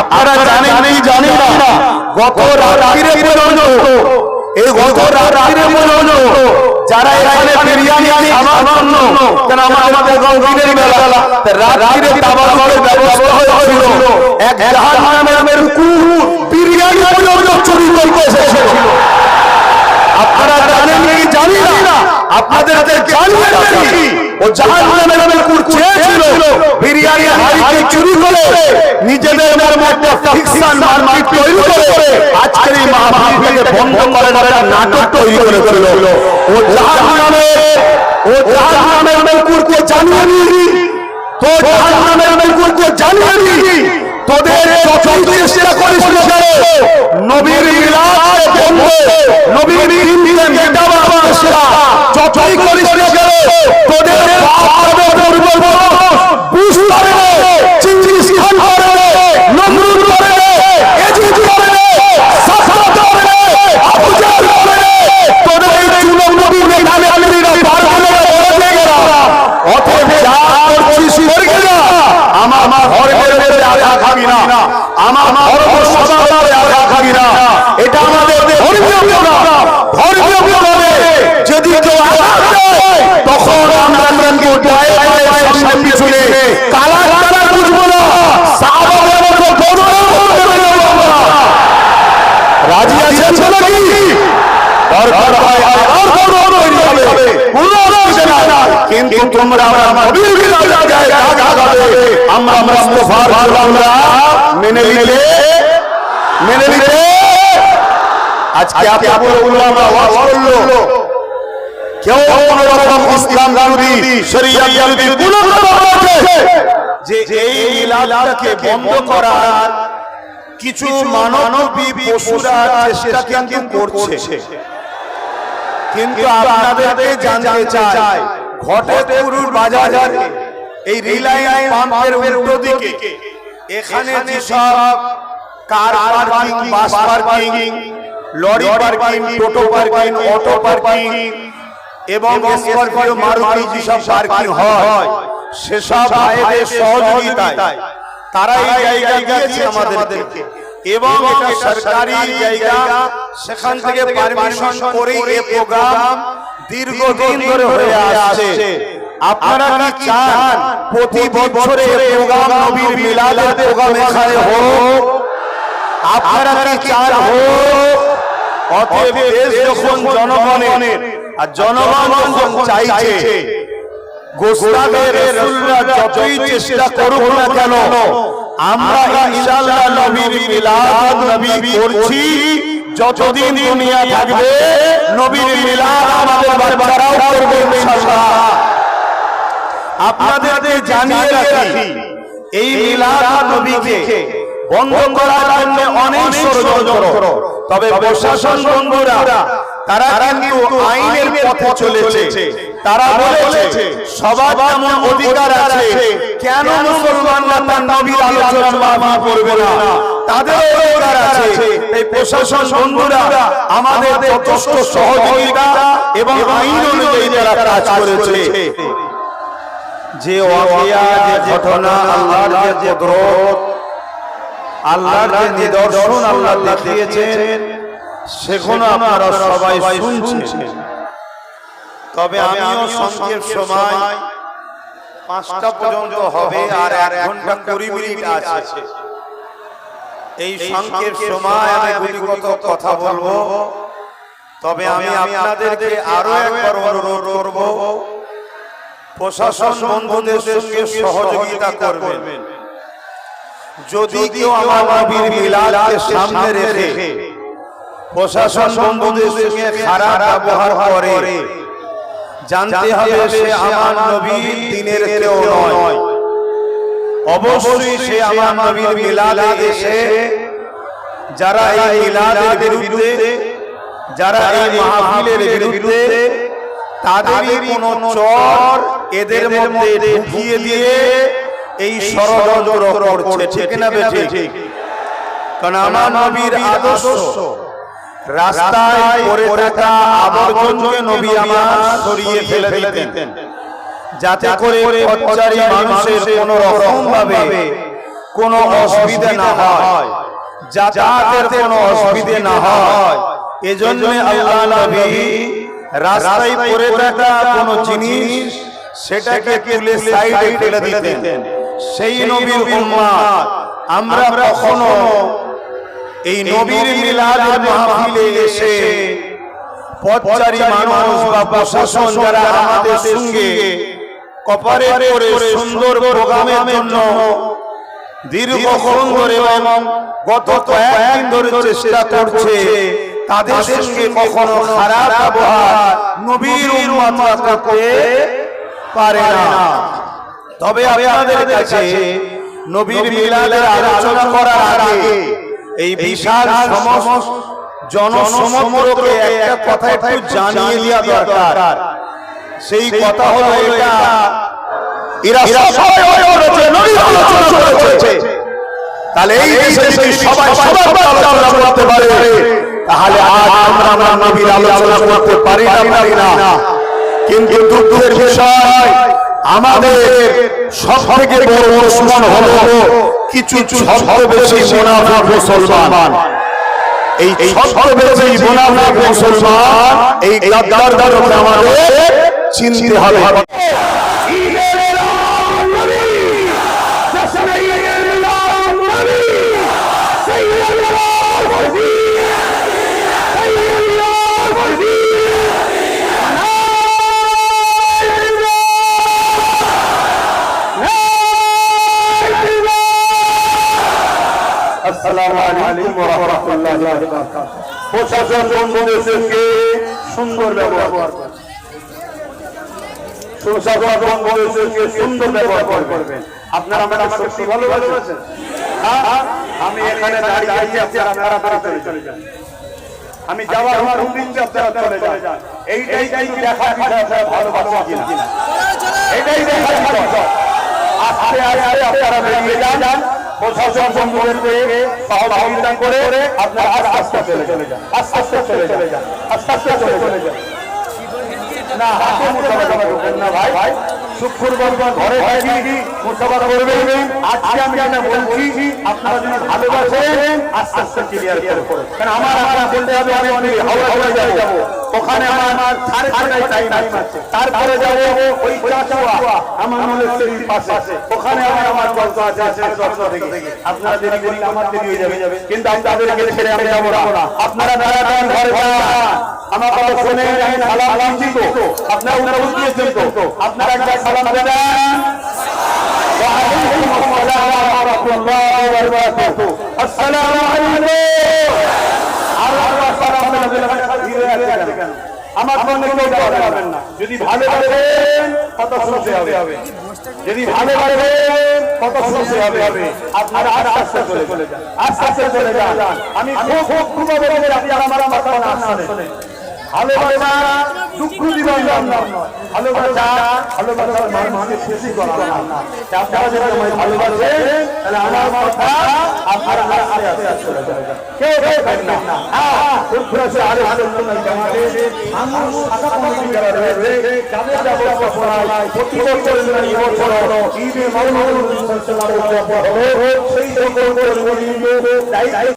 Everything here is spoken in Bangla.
আপনারা জানেন কি জানেন না গত রাত্রিরে পর্যন্ত এই গত রাত্রিরে পর্যন্ত যারা এখানে বিরিয়ানি খাওয়ার জন্য কেন আমাদের গঙ্গিনের বেলা রাত্রিরে তাবাকের ব্যবস্থা হয়েছিল। এক জাহান্নামের কুকুর বিরিয়ানি পর্যন্ত চুরি করতে এসেছিল। আপনারা জানেন কি জানি না আপনাদেরকে জানিয়ে রাখি ও জাহান্নামের কুকুর চেয়েছিল বিরিয়ানি হাড়িকে চুরি করে নিজেদের মধ্যে ফিকশন মার্কেট তৈরি করে আজকের এই মাহফিলকে বন্ধ করার একটা নাটক তৈরি করেছিল। ও জাহান্নামের ও জাহান্নামের কুকুরকে জানিয়ে দিই তো জাহান্নামের কুকুরকে জানিয়ে দিই তোদের যতই চেষ্টা করিস না কেন? নবীর মিলাদকে বন্ধ। নবীর দিনকে মেটাবার চেষ্টা যতই করিস না কেন? তোদের বাপ হবে দুর্বল মানুষ বুঝ করে চিঙ্গিস খান করে নমরুদ করে এজিদ করে সাফাত করে আবু জাহল করে তোদের এই চুলো নবী মেটালে আলমিরা পারবে না বলে গেলা অতএব যা করছিস করগে না আমার আমার ধর্মের মধ্যে আঘা খাবি না আমার ধর্ম সদাচারে আঘা খাবি না এটা আমাদের ধর্মীয় প্রোগ্রাম ধর্মীয় প্রোগ্রামে যদি কেউ আঘাত দেয় তখন আমরা কিন্তু পায়ে পায়ে সামনে পিছনে কালা কালা বুঝব না সাহাবাদের মতো বদলে বদলে নেব আমরা রাজি আছেন তো নাকি দরকার হয় আর কোনো তৈরি হবে কোনো অসুবিধা নাই কিন্তু তোমরা আমার মুস্তাফার মেনে নিলে মেনে আজকে আপনার উল্লামা ওয়াজ করল। কেউ কোন রকম ইসলাম বিরোধী কোনো আছে যে এই মিলাদকে বন্ধ করার কিছু মানবী পশুরা চেষ্টা কিন্তু করছে। কিন্তু আপনাদেরকে জানতে চাই ঘটে পুরুর বাজারে। এই রিলায়েন্স পাম্পের উল্টো দিকে। এখানে যেসব car parking bus parking lorry parking টোটো পার্কিং অটো পার্কিং এবং স্করপিও মারুতি যেসব পার্কিং হয় সেসব ভাইদের সহযোগিতায়। তারা এই জায়গা দিয়েছে আমাদেরকে। এবং এটা সরকারি জায়গা। সেখান থেকে পারমিশন করে এই প্রোগ্রাম দীর্ঘদিন ধরে হয়ে আসছে। আপনারা কি চান? প্রতি বছরে এই প্রোগ্রাম নবীর মিলাদের প্রোগ্রাম এখানে হোক। আপনারা কি চান? হোক অতএব দেশ যখন জনগণের আর জনগণ যখন চাইছে গোস্তাদের রাসূলরা যতই চেষ্টা করুক না কেন আমরা ইনশাআল্লাহ নবীর মিলাদ নবী করছি। যতদিন দুনিয়া থাকবে নবীর মিলাদ আমাদের বাচ্চারাও করবে ইনশাআল্লাহ। আপনাদেরকে জানিয়ে রাখি এই মিলাদ নবীকে বন্ধ করার জন্য অনেক ষড়যন্ত্র। তবে প্রশাসন বন্ধুরা তারা কিন্তু আইনের পথে চলেছে। তারা বলেছে সবার যেমন অধিকার আছে কেন মুসলমানরা তার নবীর আলোচনা মাফ করবে না? তাদের অধিকার আছে। এই প্রশাসন বন্ধুরা আমাদের যথেষ্ট সহযোগিতা এবং আইন অনুযায়ী তারা কাজ করেছে। যে ওয়াকিয়া যে ঘটনা আল্লাহর যে কুদরত আল্লাহর যে নিদর্শন আল্লাহ দেখিয়েছেন সেগুলো আপনারা সবাই শুনছেন। তবে আমিও সংক্ষেপ সময় পাঁচটা পর্যন্ত হবে আর এক ঘণ্টা কুড়ি মিনিট আছে। এই সংক্ষেপ সময় আমি গুলিগত কথা বলব। তবে আমি আপনাদেরকে আরও একবার অনুরোধ করব। প্রশাসন বন্ধুদের সঙ্গে সহযোগিতা করবেন। যদি কেউ আমার নবীর মিলাদকে সামনে রেখে প্রশাসন বন্ধুদের সঙ্গে খারাপ ব্যবহার করে জানতে হবে সে আমার নবীর দিনের কেউ নয়। অবশ্যই সে আমার নবীর মিলাদে এসে যারা এই মিলাদের বিরুদ্ধে যারা এই মাহফিলের বিরুদ্ধে তাদেরই কোনো চর এদের মধ্যে ঢুকিয়ে দিয়ে এই ষড়যন্ত্র করছে। ঠিক না বেঠে কারণ আমার নবীর আদর্শ রাস্তায় পড়ে থাকা আবর্জনকে নবী আমার সরিয়ে ফেলে দিতেন। যাতে করে পথচারী মানুষের কোন রকম ভাবে কোনো অসুবিধা না হয়। যাতায়াতের কোনো অসুবিধে না হয়। এজন্য আল্লাহ নবী রাস্তায় পড়ে থাকা কোনো জিনিস সেটাকে তুলে সাইডে ফেলে দিতেন। সেই নবীর আমরা কখনো এই নবীর মিলাদের মাহফিলে এসে পথচারী মানুষ বা প্রশাসন যারা আমাদের সঙ্গে কপারে করে সুন্দর প্রোগ্রামের জন্য দীর্ঘক্ষণ ধরে এবং গত কয়েকদিন ধরে চেষ্টা করছে তাদের সঙ্গে কখনো খারাপ ব্যবহার নবীর উম্মত করতে পারে না। তবে আমি আপনাদের কাছে নবীর মিলাদের আলোচনা করার আগে এই বিশাল সমস্ত জনসমগ্রকে একটা কথা একটু জানিয়ে দেওয়া দরকার। সেই কথা হলো এটা। এরা সবাই আলোচনা করেছে। তাহলে এই দেশে যদি সবাই সবার আলোচনা করতে পারে তাহলে আজ আমরা আমরা নবীর আলোচনা করতে পারি না পারি না। কিন্তু দুঃখের বিষয় আমাদের সব থেকে বড় দুশ্মন হলো কিছু মুসলমান। এই মুসলমান এই গাদ্দারদেরকে আমাদের চিনতে হবে। প্রশাসন বন্ধুদেরকে সুন্দর ব্যবহার বন্ধুদেরকে সুন্দর ব্যবহার করবেন। আপনারা আমাকে সত্যি ভালোবাসেন। হ্যাঁ? আমি এখানে দাঁড়িয়ে আছি আপনারা তাড়াতাড়ি চলে যান। আমি যাওয়ার আমার দিচ্ছি আপনারা চলে যান। এইটাই দেখা বিষয় আপনারা ভালোবাসা কিনা? এটাই দেখা বিষয়। আস্তে আস্তে আপনারা বেরিয়ে যান। প্রশাসন বন্ধুদেরকে সহযোগিতা করে আপনারা আস্তে আস্তে চলে চলে যান। আস্তে আস্তে চলে চলে যান। আস্তে আস্তে চলে চলে যান। না হাতে মুসাফা করবেন না ভাই। ভাই শুক্রবার ঘরে থাকি মুসাফা করবেন আজকে আমি যেটা বলছি আপনারা যদি ভালোবাসেন আস্তে আস্তে ক্লিয়ার করুন কারণ আমার আমার বলতে হবে আমি অনেক হাওড়া চলে যাব। ওখানে আমার আমার সাড়ে ছটায় টাইম আছে তারপরে যাব ওই চাচুয়া আমার মলেশ্বরীর পাশে ওখানে আমার আমার গল্প আছে সাড়ে দশটা থেকে আপনারা দেরি করলে আমার দেরি হয়ে যাবে কিন্তু আমি তাদেরকে ছেড়ে আমি যাবো না আপনারা দাঁড়া দাঁড়ান ঘরে দাঁড়ান আমার কথা শুনে আমি সালাম দিচ্ছি তো আপনারা উত্তর দিয়েছেন তো আপনারা একবার সালাম দেবেন وعليكم السلام ورحمة الله وبركاته السلام عليكم কেন? আমার মনে কেউ পারবেন না। যদি ভালোবাসেন কত শুনতে হবে। যদি ভালোবাসেন কত শুনতে হবে। আপনারা আস্তে আস্তে চলে চলে যান। আস্তে আস্তে চলে যান। আমি খুব খুব খুব আপনি আমার আমার কথা না ভালোবাসা দুঃখ দিবেন না ভালোবাসা ভালোবাসার মানুষকে খুশি করা না আপনারা। যদি আমায় ভালোবাসেন তাহলে আমার কথা আপনারা কেউ দেখবেন না হ্যাঁ আরে আলোচনা জামাতে যারা রয়েছে তাদের ব্যবস্থা প্রতি বছর বছর ঈদে আলাইহি ওয়া সাল্লাম সেই সকল